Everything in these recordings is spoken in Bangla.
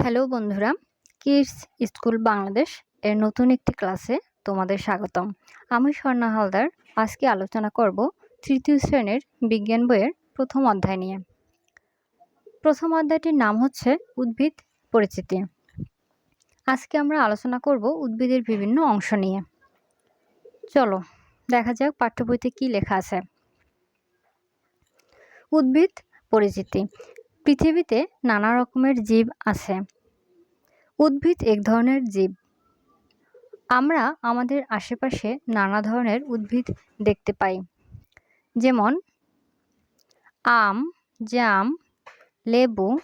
হ্যালো বন্ধুরা, কিডস স্কুল বাংলাদেশ এর নতুন একটি ক্লাসে তোমাদের স্বাগতম। আমি স্বর্ণা হালদার, আজকে আলোচনা করব তৃতীয় শ্রেণির বিজ্ঞান বইয়ের প্রথম অধ্যায় নিয়ে। প্রথম অধ্যায়টির নাম হচ্ছে উদ্ভিদ পরিচিতি। আজকে আমরা আলোচনা করব উদ্ভিদের বিভিন্ন অংশ নিয়ে। চলো, দেখা যাক পাঠ্য বইতে কী লেখা আছে। উদ্ভিদ পরিচিতি। পৃথিবীতে নানা রকমের জীব আছে। উদ্ভিদ এক ধরনের জীব। আমরা আমাদের আশেপাশে নানা ধরনের উদ্ভিদ দেখতে পাই। যেমন আম, জাম, লেবু,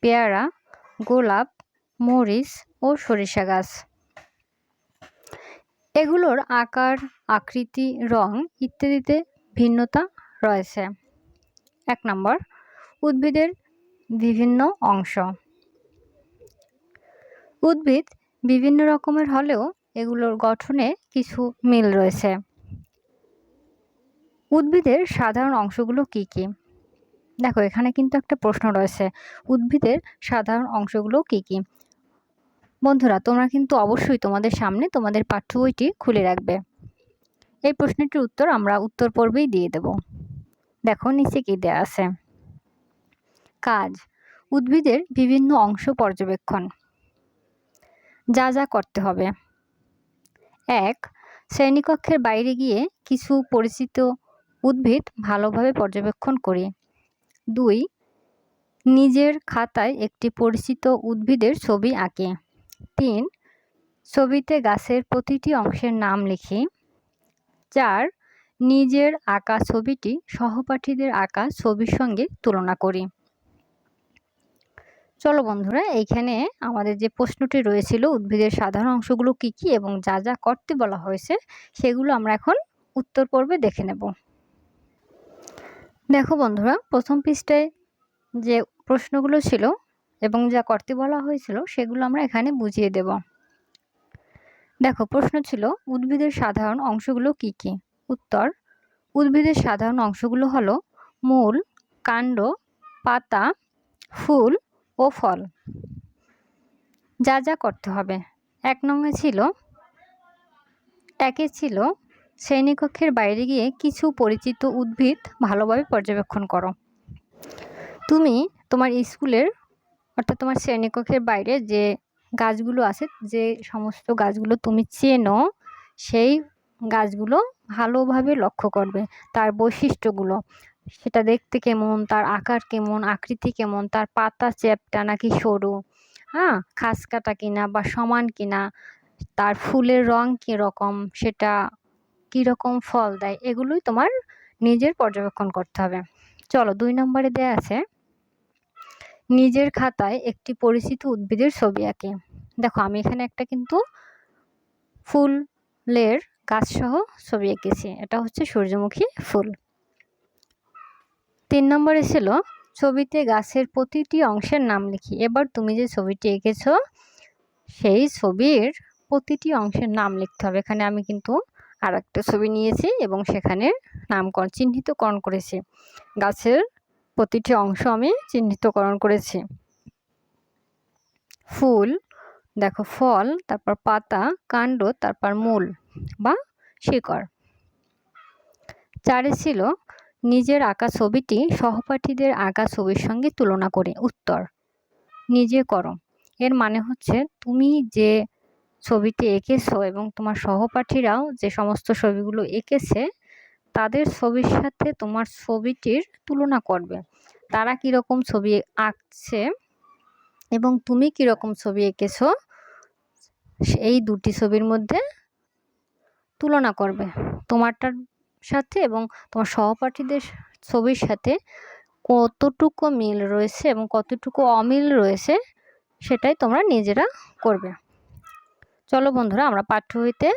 পেয়ারা, গোলাপ, মরিচ ও সরিষা গাছ। এগুলোর আকার, আকৃতি, রং ইত্যাদিতে ভিন্নতা রয়েছে। এক নম্বর উদ্ভিদের বিভিন্ন অংশ। উদ্ভিদ বিভিন্ন রকমের হলেও এগুলোর গঠনে কিছু মিল রয়েছে। উদ্ভিদের সাধারণ অংশগুলো কি কি? দেখো, এখানে কিন্তু একটা প্রশ্ন রয়েছে। উদ্ভিদের সাধারণ অংশগুলো কি কি? বন্ধুরা, তোমরা কিন্তু অবশ্যই তোমাদের সামনে তোমাদের পাঠ্য বইটি খুলে রাখবে। এই প্রশ্নটির উত্তর আমরা উত্তর পর্বেই দিয়ে দেব। দেখো, নিচে কি দেয়া আছে? কাজ, উদ্ভিদের বিভিন্ন অংশ পর্যবেক্ষণ। যা যা করতে হবে। এক, শ্রেণীকক্ষের বাইরে গিয়ে কিছু পরিচিত উদ্ভিদ ভালোভাবে পর্যবেক্ষণ করি। দুই, নিজের খাতায় একটি পরিচিত উদ্ভিদের ছবি আঁকি। তিন, ছবিতে গাছের প্রতিটি অংশের নাম লিখি। চার, নিজের আঁকা ছবিটি সহপাঠীদের আঁকা ছবির সঙ্গে তুলনা করি। চলো বন্ধুরা, এইখানে আমাদের যে প্রশ্নটি রয়েছিল, উদ্ভিদের সাধারণ অংশগুলো কি কি এবং যা যা করতে বলা হয়েছে, সেগুলো আমরা এখন উত্তর পর্বে দেখে নেব। দেখো বন্ধুরা, প্রথম পৃষ্ঠায় যে প্রশ্নগুলো ছিল এবং যা করতে বলা হয়েছিল, সেগুলো আমরা এখানে বুঝিয়ে দেব। দেখো, প্রশ্ন ছিল, উদ্ভিদের সাধারণ অংশগুলো কি কি? উত্তর, উদ্ভিদের সাধারণ অংশগুলো হলো মূল, কাণ্ড, পাতা, ফুল ও ফল। যা যা করতে হবে। এক নঙ্গে ছিল, একে ছিল শ্রেণীকক্ষের বাইরে গিয়ে কিছু পরিচিত উদ্ভিদ ভালোভাবে পর্যবেক্ষণ করো। তুমি তোমার স্কুলের অর্থাৎ তোমার শ্রেণীকক্ষের বাইরে যে গাছগুলো আছে, যে সমস্ত গাছগুলো তুমি চেনো, সেই গাছগুলো ভালোভাবে লক্ষ্য করবে। তার বৈশিষ্ট্যগুলো। সেটা দেখতে কেমন? তার আকার কেমন? আকৃতি কেমন? তার পাতা চ্যাপ্টা নাকি সরু? হ্যাঁ? খাস কাটা কিনা বা সমান কিনা? তার ফুলের রং কীরকম? সেটা কীরকম ফল দেয়? এগুলোই তোমার নিজের পর্যবেক্ষণ করতে হবে। চলো, দুই নম্বরে দেয়া আছে, নিজের খাতায় একটি পরিচিত উদ্ভিদের ছবি আঁকে। দেখো, আমি এখানে একটা কিন্তু ফুলের গাছসহ ছবি এঁকেছি। এটা হচ্ছে সূর্যমুখী ফুল। তিন নম্বরে ছিল, ছবিতে গাছের প্রতিটি অংশের নাম লিখি। এবার তুমি যে ছবিটি এঁকেছ, সেই ছবির প্রতিটি অংশের নাম লিখতে হবে। এখানে আমি কিন্তু আর একটা ছবি নিয়েছি এবং সেখানে নামকরণ, চিহ্নিতকরণ করেছি। গাছের প্রতিটি অংশ আমি চিহ্নিতকরণ করেছি। ফুল, দেখো ফল, তারপর পাতা, কাণ্ড, তারপর মূল বা শিকড়। চারে ছিল নিজের আঁকা ছবিটি সহপাঠীদের আঁকা ছবির সঙ্গে তুলনা করে। উত্তর, নিজে করো। এর মানে হচ্ছে তুমি যে ছবিটি এঁকেছো এবং তোমার সহপাঠীরাও যে সমস্ত ছবিগুলো এঁকেছে, তাদের ছবির সাথে তোমার ছবিটির তুলনা করবে। তারা কীরকম ছবি আঁকছে এবং তুমি কীরকম ছবি এঁকেছো এই দুটি ছবির মধ্যে তুলনা করবে। তোমারটার সাথে এবং তোমার সহপাঠীদের ছবির সাথে কতটুকু মিল রয়েছে এবং কতটুকু অমিল রয়েছে সেটাই তোমরা নিজেরা করবে। চলো বন্ধুরা, আমরা পাঠ্য হইতে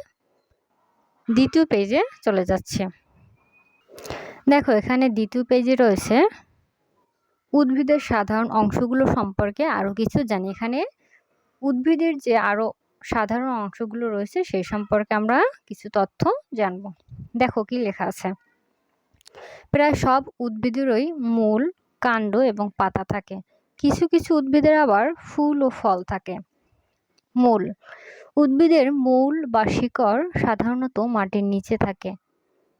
দ্বিতীয় পেজে চলে যাচ্ছি। দেখো, এখানে দ্বিতীয় পেজে রয়েছে, উদ্ভিদের সাধারণ অংশগুলো সম্পর্কে আরও কিছু জানি। এখানে উদ্ভিদের যে আরও সাধারণ অংশগুলো রয়েছে, সেই সম্পর্কে আমরা কিছু তথ্য জানব। দেখো কি লেখা আছে। প্রায় সব উদ্ভিদেরই মূল কাণ্ড এবং পাতা থাকে। কিছু কিছু উদ্ভিদের আবার ফুল ও ফল থাকে। মূল উদ্ভিদের মূল বা শিকড় সাধারণত মাটির নিচে থাকে।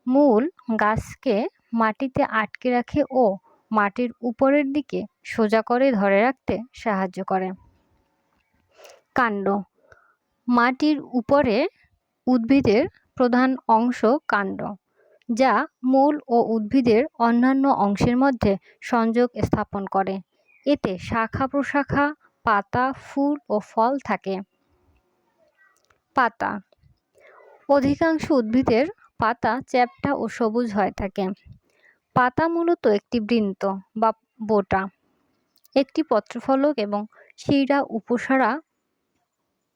মূল গাছকে মাটিতে আটকে রাখে ও মাটির উপরের দিকে সোজা করে ধরে রাখতে সাহায্য করে। কাণ্ড মাটির উপরে উদ্ভিদের প্রধান অংশ কাণ্ড, যা মূল ও উদ্ভিদের অন্যান্য অংশের মধ্যে সংযোগ স্থাপন করে। এতে শাখা প্রশাখা, পাতা, ফুল ও ফল থাকে। পাতা, অধিকাংশ উদ্ভিদের পাতা চ্যাপ্টা ও সবুজ হয়ে থাকে। পাতা মূলত একটি বৃন্ত বা বোটা, একটি পত্রফলক এবং শিরা উপসারা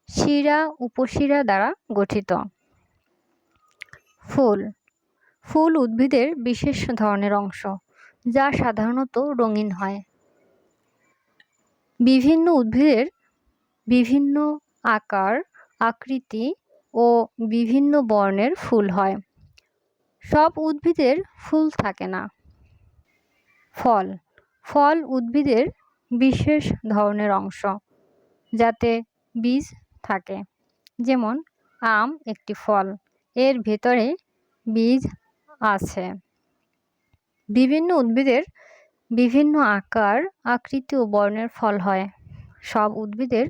শিরা উপশিরা দ্বারা গঠিত। ফুল। ফুল উদ্ভিদের বিশেষ ধরনের অংশ, যা সাধারণত রঙিন হয়। বিভিন্ন উদ্ভিদের বিভিন্ন আকার, আকৃতি ও বিভিন্ন বর্ণের ফুল হয়। সব উদ্ভিদের ফুল থাকে না। ফল। ফল উদ্ভিদের বিশেষ ধরনের অংশ, যাতে বীজ থাকে। যেমন, আম একটি ফল। এর ভেতরে বীজ আছে। বিভিন্ন উদ্ভিদের বিভিন্ন আকার, আকৃতি ও বর্ণের ফল হয়। সব উদ্ভিদের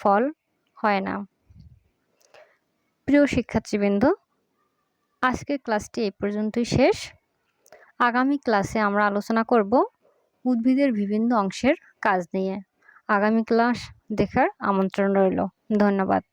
ফল হয় না। প্রিয় শিক্ষার্থীবৃন্দ, আজকের ক্লাসটি এই পর্যন্তই শেষ। আগামী ক্লাসে আমরা আলোচনা করব উদ্ভিদের বিভিন্ন অংশের কাজ নিয়ে। আগামী ক্লাস দেখার আমন্ত্রণ রইল। ধন্যবাদ।